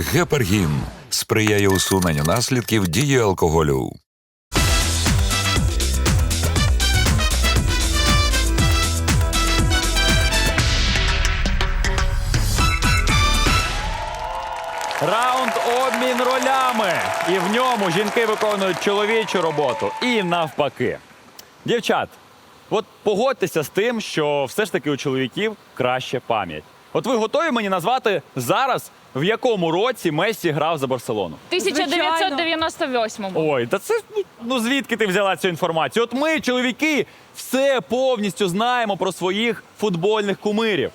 Гепаргін сприяє усуненню наслідків дії алкоголю. Раунд обмін ролями. І в ньому жінки виконують чоловічу роботу. І навпаки. Дівчат, от погодьтеся з тим, що все ж таки у чоловіків краще пам'ять. От ви готові мені назвати зараз, в якому році Мессі грав за Барселону? 1998-му. Ой, та це ну, ну звідки ти взяла цю інформацію? От ми, чоловіки, все повністю знаємо про своїх футбольних кумирів.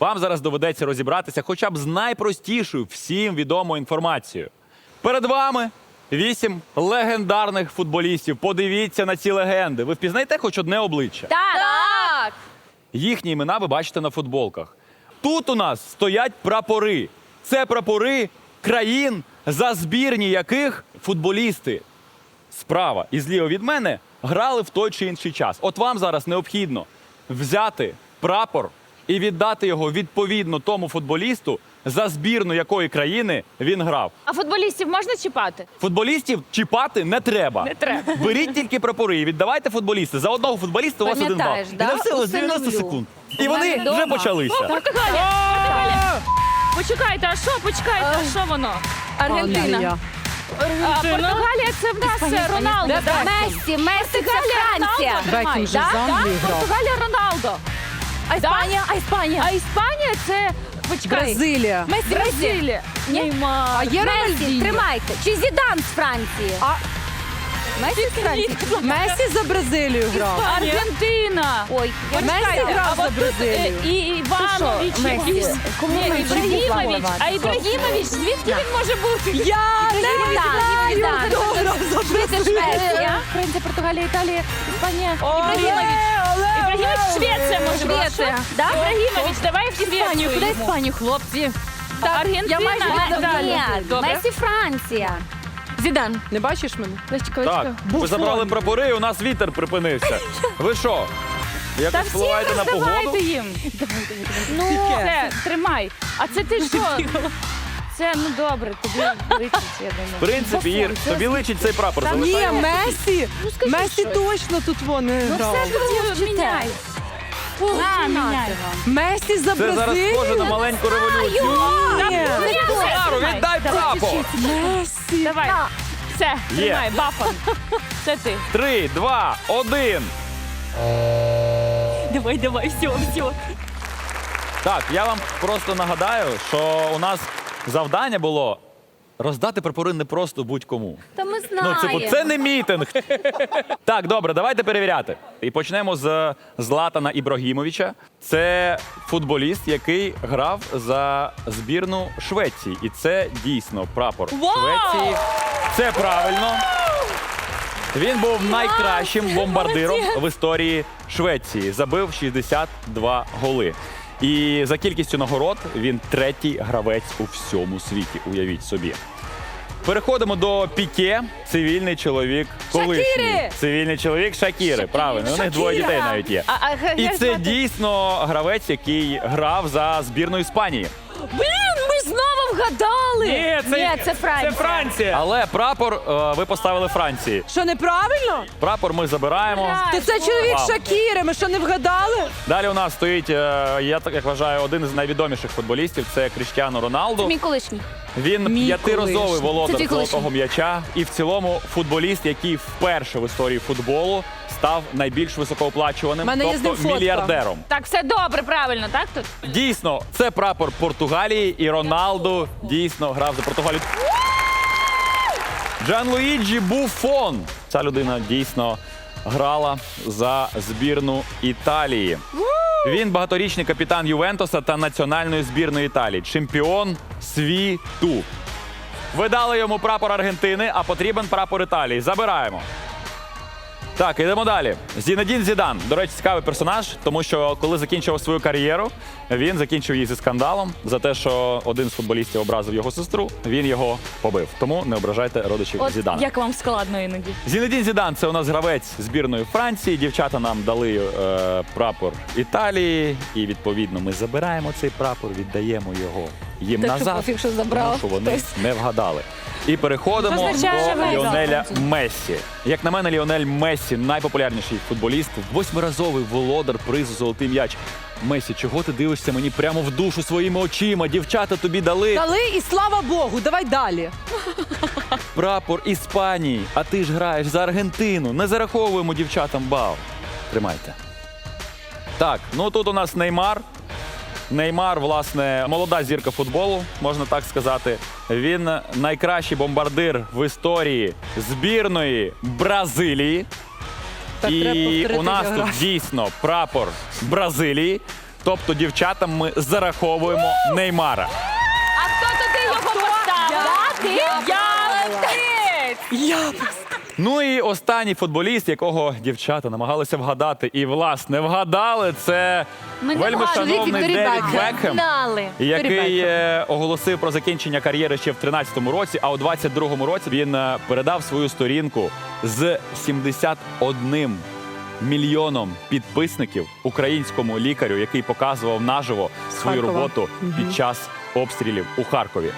Вам зараз доведеться розібратися хоча б з найпростішою всім відомою інформацією. Перед вами вісім легендарних футболістів. Подивіться на ці легенди. Ви впізнаєте хоч одне обличчя? Так. Їхні імена ви бачите на футболках. Тут у нас стоять прапори. Це прапори країн, за збірні яких футболісти справа і зліва від мене грали в той чи інший час. От вам зараз необхідно взяти прапор і віддати його відповідно тому футболісту, за збірну якої країни він грав. А футболістів можна чіпати? Футболістів чіпати не треба. Не треба. Беріть тільки прапори і віддавайте футболісти. За одного футболіста у вас один бал. Пам'ятаєш, І на все 90 Усиновлю. секунд. І У вони вже почалися. Португалія. Португалія. Почекайте, а що? Почекайте, а що воно? Аргентина. А, Португалія це в нас е, Роналдо. да? Мессі, Мессі, це Франція. Тримає. Же Да, з да, Англії грав. Португалія Роналдо. А Іспанія, а Іспанія. А Іспанія це почекай. Бразилія. Мессі, Мессі. Бразилія. Неймар. А є Мессі, Рональдіньо? тримайте. Чи Зідан з Франції? А З Франції. За Бразилію грав. Аргентина. Ой, Почекайте, грав а за от Бразилію. е, І Іванович. Якийсь- Кому Ні, Ібрагімович. А Ібрагімович, звідки він може бути? Я не Зідан, Зідан. Швеція, Швеція. Франція, Португалія, Італія, Іспанія. Ібрагімович. Ібрагімович. Швеція може бути. Швеція. Да? Ібрагімович, давай в Швецію. Куди. Іспанію, хлопці? Аргентина. Я майже Ме- далі. Франція. Зідан. Не бачиш мене? Так, ви забрали прапори, і у нас вітер припинився. Ви що? Та Якось впливаєте на роздавайте їм. Ну, це, тримай. А це ти що? Це, ну добре, тобі личить, я В думаю. принципі, Ір, тобі личить цей прапор. Ні. Месі. скажи Месі щось. точно тут вон не Ну грав. все тоді міняй. На, міняй. Месі за Це зараз схоже на маленьку революцію. Ні. Лару, віддай прапор! Месі. Давай. Все, Є. тримай, бафон. Це ти. Три, два, один. Давай, давай, все, все. Так, я вам просто нагадаю, що у нас завдання було роздати прапори не просто будь-кому. Та ми Ну, знаємо. типу, це не мітинг. так, добре, давайте перевіряти. І почнемо з Златана Ібрагімовича. Це футболіст, який грав за збірну Швеції. І це дійсно прапор Вау! Швеції. Це правильно. Він був найкращим бомбардиром в історії Швеції. Забив 62 голи. І за кількістю нагород він третій гравець у всьому світі. Уявіть собі. Переходимо до Піке, цивільний чоловік колишній. Шакіри! Цивільний чоловік Шакіри. Правильно, у них двоє дітей навіть є. А, а, І це дійсно гравець, який грав за збірну Іспанії. Блін, вгадали. Ні, це- Ні, це Франція. Франція. Але прапор е, ви поставили Франції. Що неправильно? Прапор ми забираємо. То це чоловік Вау. Шакіри. Ми що не вгадали? Далі у нас стоїть, е, я так як вважаю, один з найвідоміших футболістів це Кріштіану Роналду. Мій колишній. Він Мій п'ятиразовий колишній. Це володар колишній. золотого м'яча і в цілому футболіст, який вперше в історії футболу став найбільш високооплачуваним, Мене є з ним тобто фотка. мільярдером. Так, все добре, правильно, так тут? Дійсно, це прапор Португалії, і Роналду дійсно грав за Португалію. Джанлуїджі Буфон. Ця людина дійсно грала за збірну Італії. Він багаторічний капітан Ювентуса та національної збірної Італії, чемпіон світу. Ви дали йому прапор Аргентини, а потрібен прапор Італії. Забираємо. Так, ідемо далі. Зінедін Зідан. До речі, цікавий персонаж, тому що коли закінчував свою кар'єру, він закінчив її зі скандалом за те, що один з футболістів образив його сестру. Він його побив. Тому не ображайте родичів От Зідана. як вам складно іноді. Зінедін Зідан це у нас гравець збірної Франції. Дівчата нам дали е, прапор Італії, і відповідно ми забираємо цей прапор, віддаємо його їм Так назад. пофіг, що тому що вони хтось. не вгадали. І переходимо Що до Ліонеля Мессі. Як на мене, Ліонель Мессі найпопулярніший футболіст, восьмиразовий володар призу Золотий м'яч. Месі, чого ти дивишся мені прямо в душу своїми очима? Дівчата тобі дали Дали і слава Богу, давай далі. прапор Іспанії, а ти ж граєш за Аргентину. Не зараховуємо дівчатам бал. Тримайте. Так, ну тут у нас Неймар. Неймар, власне, молода зірка футболу, можна так сказати. Він найкращий бомбардир в історії збірної Бразилії. Так, І у нас тут географію. дійсно прапор Бразилії. Тобто дівчатам ми зараховуємо Неймара. А хто туди його поставив? Я. Ти? Я Ну і останній футболіст, якого дівчата намагалися вгадати, і власне вгадали, це Ми вельми вгадали. шановний Девід Бекхем. Бекхем, Знали. який е, оголосив про закінчення кар'єри ще в 13-му році, а у 22-му році він е, передав свою сторінку з 71 мільйоном підписників українському лікарю, який показував наживо свою Харкова. роботу під час обстрілів у Харкові.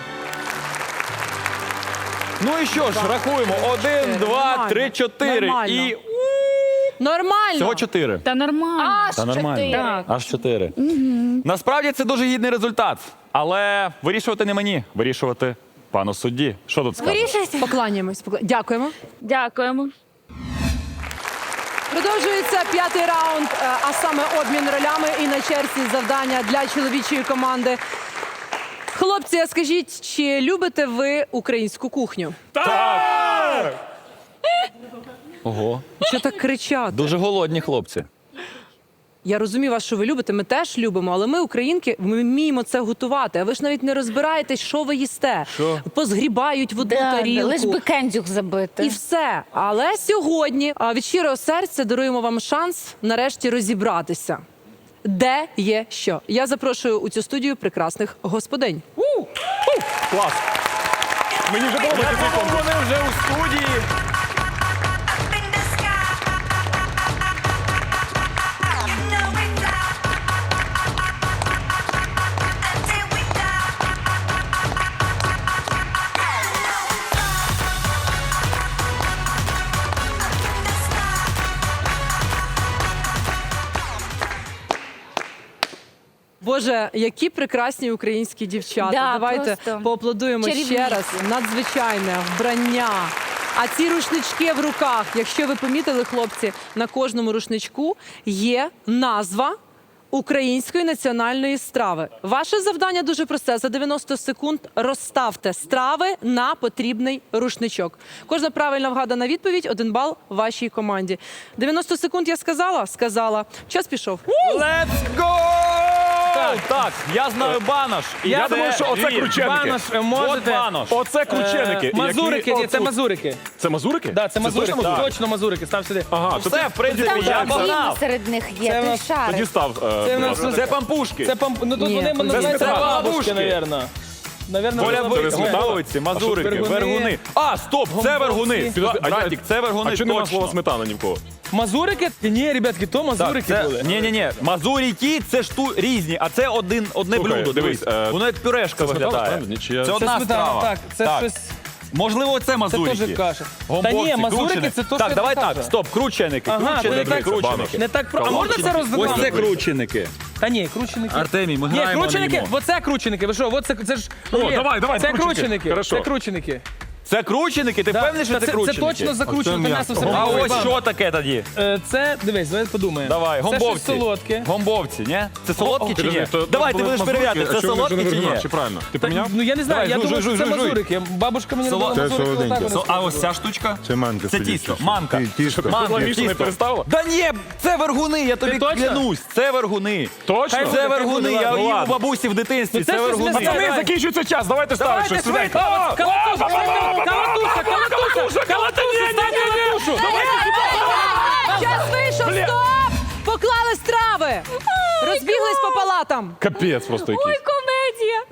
Ну і що ж, рахуємо. Один, два, три, чотири. Нормально. І нормально. всього чотири. Та нормально. Аж Та нормально. чотири. Так. Аж чотири. Насправді це дуже гідний результат. Але вирішувати не мені, вирішувати пану судді. Що тут сказати? Вирішуйте. Покланяємось. покла- Дякуємо. Дякуємо. Продовжується п'ятий раунд, е, а саме обмін ролями і на черзі завдання для чоловічої команди. Хлопці, а скажіть, чи любите ви українську кухню? Ого. Що так кричати? Дуже голодні хлопці. Я розумію вас, що ви любите. Ми теж любимо, але ми, українки, ми вміємо це готувати. А ви ж навіть не розбираєтесь, що ви їсте. Що? Позгрібають в одну Да, тарілку. лиш би кендюк забити. І все. Але сьогодні а, від щирого серця даруємо вам шанс нарешті розібратися. Де є що? Я запрошую у цю студію прекрасних господинь. Клас. Мені вже подобається цей Вони вже у студії. Які прекрасні українські дівчата. Да, Давайте просто поаплодуємо ще раз. Надзвичайне вбрання. А ці рушнички в руках, якщо ви помітили, хлопці, на кожному рушничку є назва української національної страви. Ваше завдання дуже просте: за 90 секунд розставте страви на потрібний рушничок. Кожна правильно вгадана відповідь один бал вашій команді. 90 секунд я сказала? Сказала. Час пішов. Let's go! Так, я знаю банош. І Я думаю, що оце Львів. крученики. Е, Банош, От можете. банош. Оце крученики. Е, Мазурики, ні, це мазурики. Це мазурики? Да, це мазурики. точно мазурики? Точно мазурики. Став сюди. Ага, то Все, ти- в принципі, тоді- я тоді- банав. серед них є, Це ти нас- шариш. Тоді став. е, Це в нас- Це пампушки. Це памп... Ну тут вони називаються бабушки, Бабушки. навірно. Навірно, Коля мазурики, А вергуни. вергуни? А, стоп, це Гомбовці. вергуни. Підожди, а я- Братік, це вергуни А чому нема слова сметана ні в кого? Мазурики? Ні, ребятки, то Так, мазурики це, були. ні, ні, ні. Мазуріки це ж ту різні, а це один, одне Слухай, блюдо. Дивись, дивись, е, воно як пюрешка це виглядає. правильно? Чи я- Це одна сметана, страва. так, це щось- Можливо, це Це мазурики. теж каша. Та Гомбовці, ні, мазурики крученики. це то, що Так, я давай так, стоп, крученики, Ага, крученики, вони так- крученики. Не так про. А можна це Ось це крученики. Та ні, крученики. Артемій, ми Ні, граємо, крученики, їмо. оце крученики. Ви що, от це, це ж. О, давай, давай, Це крученики. крученики. Хорошо. Це крученики. Це крученики? Ти впевнений, що та це це, крученики? це точно закручено м'ясо все. А ось що таке тоді? Е, Це, дивись, давай подумаємо. Давай, Це щось гомбовці. солодке. Гомбовці, ні? Це солодкі чи ні? Давай, ти будеш перевіряти, це солодкі чи ні? Чи правильно? Ти поміняв? Ну я не знаю, Давай, я жуй, думаю, жуй, що це жуй, жуй. мазурики. Бабушка мені Соло- Це мазурики. солоденьке. отак вони Со- А ось ця штучка? Це манка. Це тісто, манка. Тісто. Манка, не тісто. Да ні, це вергуни, я тобі точно? клянусь. Це вергуни. Точно? Це вергуни, я буде, їв у бабусі в дитинстві. Ну, це Це щось вергуни. м'ясне. Пацани, закінчується час, давайте Давайте щось швидко! Калатуша, калатуша, калатуша, стань калатушу! Час вийшов, стоп! Поклали страви! Розбіглись по палатам. Капець просто якийсь. Комедія.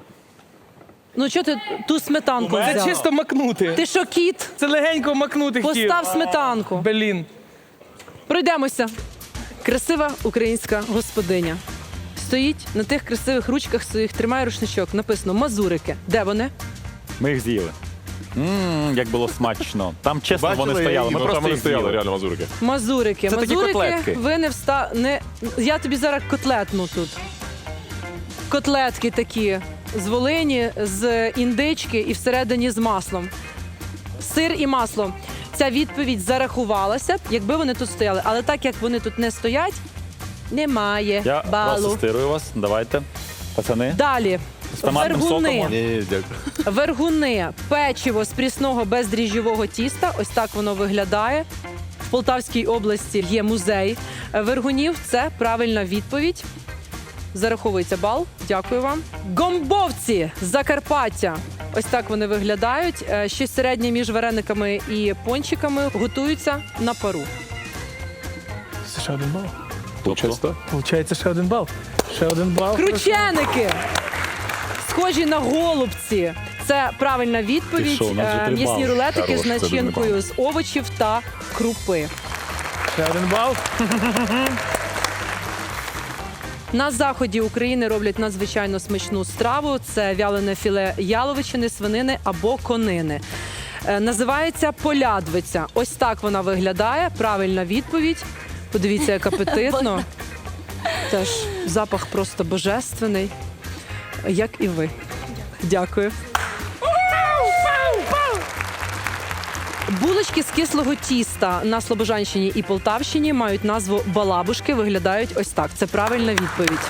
Ну що ти ту сметанку Це взяв? чисто макнути. Ти що, кіт? Це легенько макнути хотів. Постав сметанку. Блін. Пройдемося. Красива українська господиня. стоїть на тих красивих ручках своїх, тримає рушничок. Написано Мазурики. Де вони? Ми їх з'їли. Мм, як було смачно. Там чесно Бачили вони стояли. Ми Ну, просто там їх стояли, з'їли. реально мазурики. Мазурики. Це такі Мазурики, котлетки. ви не вста... не Я тобі зараз котлетну тут. Котлетки такі з Волині, з індички і всередині з маслом. Сир і масло. Ця відповідь зарахувалася б, якби вони тут стояли. Але так як вони тут не стоять, немає Я вас балу. асистирую вас. Давайте. Пацани. Далі. З томатним Вергуни. Ні, дякую. Вергуни, печиво з прісного бездріжджового тіста. Ось так воно виглядає. В Полтавській області є музей вергунів. Це правильна відповідь. Зараховується бал. Дякую вам. Гомбовці з Закарпаття. Ось так вони виглядають. Е, Щось середнє між варениками і пончиками готуються на пару. Це ще один бал. Получається так? Получається ще один бал. Ще один бал. Крученики. Схожі на голубці. Це правильна відповідь. Що, у нас вже Е, три М'ясні бали. рулетики Хорош, з це дуже начинкою з овочів та крупи. Ще один бал. На заході України роблять надзвичайно смачну страву. Це вялене філе яловичини, свинини або конини. Е, Називається полядвиця. Ось так вона виглядає. Правильна відповідь. Подивіться, як апетитно. Теж запах просто божественний, як і ви. Дякую. Булочки з кислого тіста на Слобожанщині і Полтавщині мають назву балабушки. Виглядають ось так. Це правильна відповідь.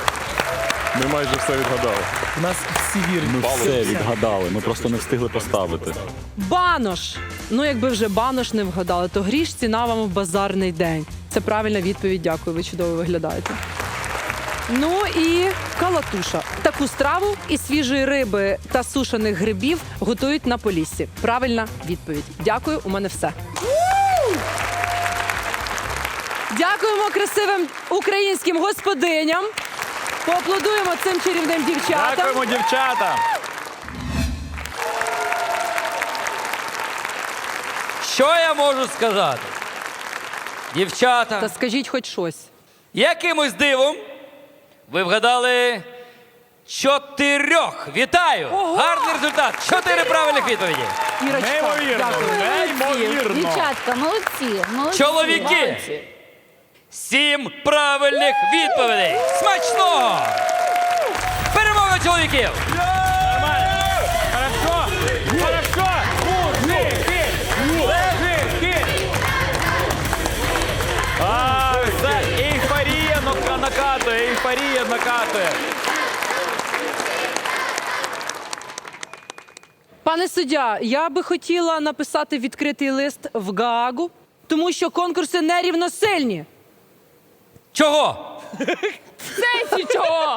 Ми майже все відгадали. У нас всі вірні. Ми все відгадали. Ми просто не встигли поставити. Банош. Ну, якби вже банош не вгадали, то гріш ціна вам в базарний день. Це правильна відповідь. Дякую. Ви чудово виглядаєте. Ну і калатуша. Таку страву із свіжої риби та сушених грибів готують на поліссі. Правильна відповідь. Дякую. У мене все. Дякуємо красивим українським господиням. Поаплодуємо цим чарівним дівчатам. Дякуємо, дівчата! Що я можу сказати? Дівчата, Та скажіть хоч щось. якимось дивом ви вгадали чотирьох. Вітаю! Гарний результат! Чотири правильних відповіді. Ірочка, Неймовірно, дякую. неймовірно. Дівчатка, молодці, молодці. Чоловіки! Сім правильних відповідей. Смачного! Перемога чоловіків! Хорошо. Хорошо. Накатує, ейфорія накатує. Пане суддя, я би хотіла написати відкритий лист в Гаагу, тому що конкурси нерівносильні. Чого? Сесі чого?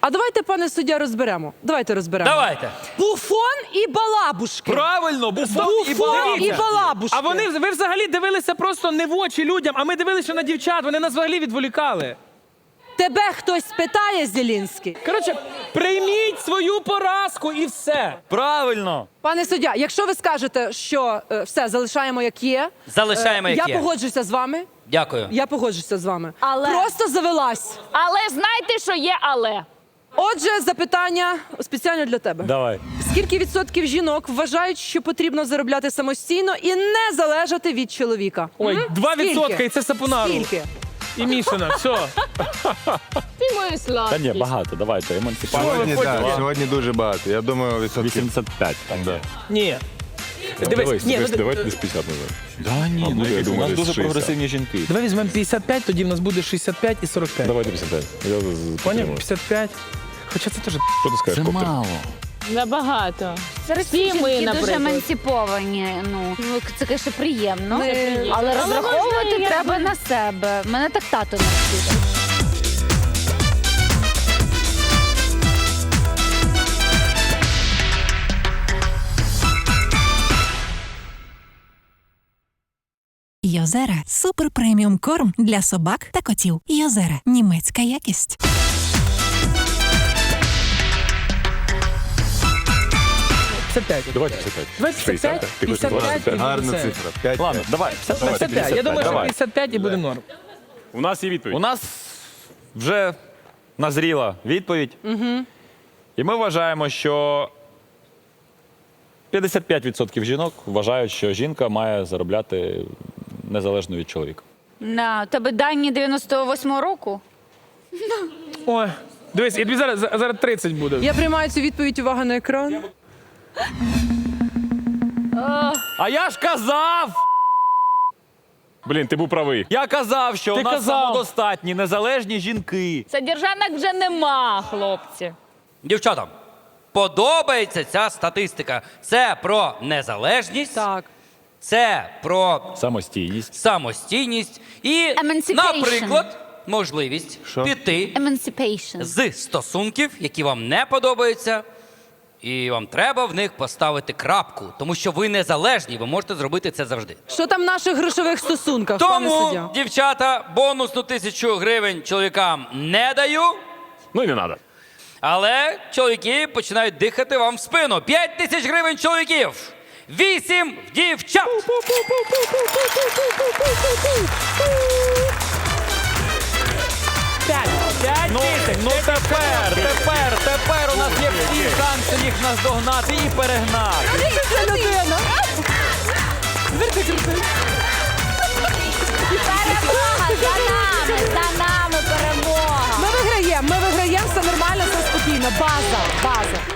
А давайте, пане суддя, розберемо. Давайте розберемо. Давайте. Буфон і балабушки. Правильно, буфон і Буфон і балабушки. А вони ви взагалі дивилися просто не в очі людям, а ми дивилися на дівчат, вони нас взагалі відволікали. Тебе хтось спитає, Зелінський? Коротше, прийміть свою поразку і все. Правильно. Пане суддя, якщо ви скажете, що е, все залишаємо як є, Залишаємо як я є. погоджуся з вами. Дякую. Я погоджуся з вами. Але- Просто завелась. Але знайте, що є але. Отже, запитання спеціально для тебе. Давай. Скільки відсотків жінок вважають, що потрібно заробляти самостійно і не залежати від чоловіка? Ой, М? два Скільки? і це сапунару. Скільки? І Мішина, все. Ти славу. Та ні, багато, давайте, емансипація. Сьогодні, Потім так, сьогодні дуже багато. Я думаю, відсотків 85. Так, да. Ні. Дивись, ні, ну, дивись, давайте десь 50 назад. Да, ні, ну, я як, у нас десь дуже 60. прогресивні жінки. Давай візьмемо 55, тоді в нас буде 65 і 45. Давайте 55. Я з- з- Поняв? підтримую. 55. Хоча це теж. Що ти скажеш, Коптер? Набагато. Зараз Всі ми, дуже наприклад. емансиповані. Ну, ну, це, звісно, приємно. Ми- Але Але розраховувати можна, треба на себе. Мене так тато навчив. Йозера супер преміум корм для собак та котів. Йозера німецька якість. 55. Давай 55, 60. Ти хочеш 55 і гарна цифра. 5 Ладно, давай. 55. Я думаю, що давай. 55 і буде норм. У нас є відповідь. У нас вже назріла відповідь. Угу. І ми вважаємо, що 55% жінок вважають, що жінка має заробляти незалежно від чоловіка. На тебе дані 98-го року. Ой, дивись, і тобі зараз, зараз 30 буде. Я приймаю цю відповідь увага на екран. А я ж казав! Блін, ти був правий. Я казав, що Ти у нас казав. самодостатні, незалежні жінки. Содержанок вже нема, хлопці. Дівчатам, подобається ця статистика. Це про незалежність, Так. це про Самостійність. самостійність і, Emancipation. наприклад, можливість піти Emancipation. з стосунків, які вам не подобаються, і вам треба в них поставити крапку, тому що ви незалежні, ви можете зробити це завжди. Що там в наших грошових стосунках, пане Тому, суддя? дівчата, бонусну тисячу гривень чоловікам не даю, Ну і не треба. але чоловіки починають дихати вам в спину. П'ять тисяч гривень чоловіків, вісім в дівчат. Ну, Ну тепер, тепер, тепер у нас є всі шанси їх наздогнати і перегнати. Це людина. Перемога за нами, за нами перемога. Ми виграємо, ми виграємо, все нормально, все спокійно. База, база.